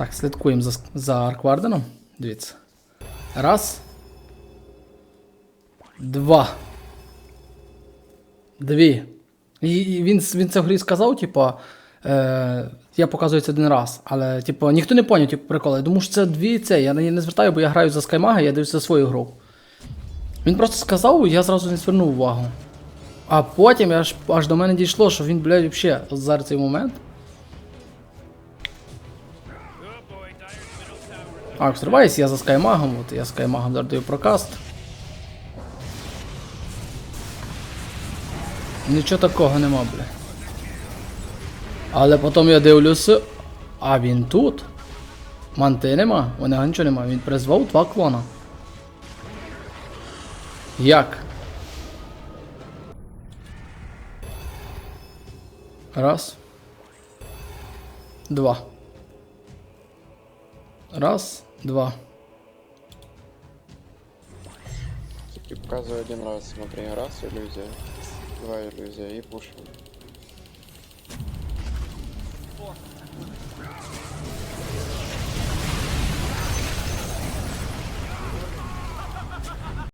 Так, слідкуємо за, за Аркварденом. Дивіться. Раз. Два. Дві. І, він, він це в грі сказав, типа. Е, я показую це один раз. Але, типу, ніхто не поняв, типу, приколи. Я думаю, що це дві це. Я не, звертаю, бо я граю за Скаймага, я дивлюся за свою гру. Він просто сказав, я зразу не звернув увагу. А потім аж, аж до мене дійшло, що він, блядь, взагалі, зараз цей момент. А, взриваюсь, я за скаймагом, от я скаймагом зараз прокаст. Нічого такого нема, бля. Але потім я дивлюся, а він тут. Манти нема, у нього нічого нема, він призвав два клона. Як? Раз. Два. Раз, два. И показываю один раз, смотри, раз иллюзия, два иллюзия и пушим.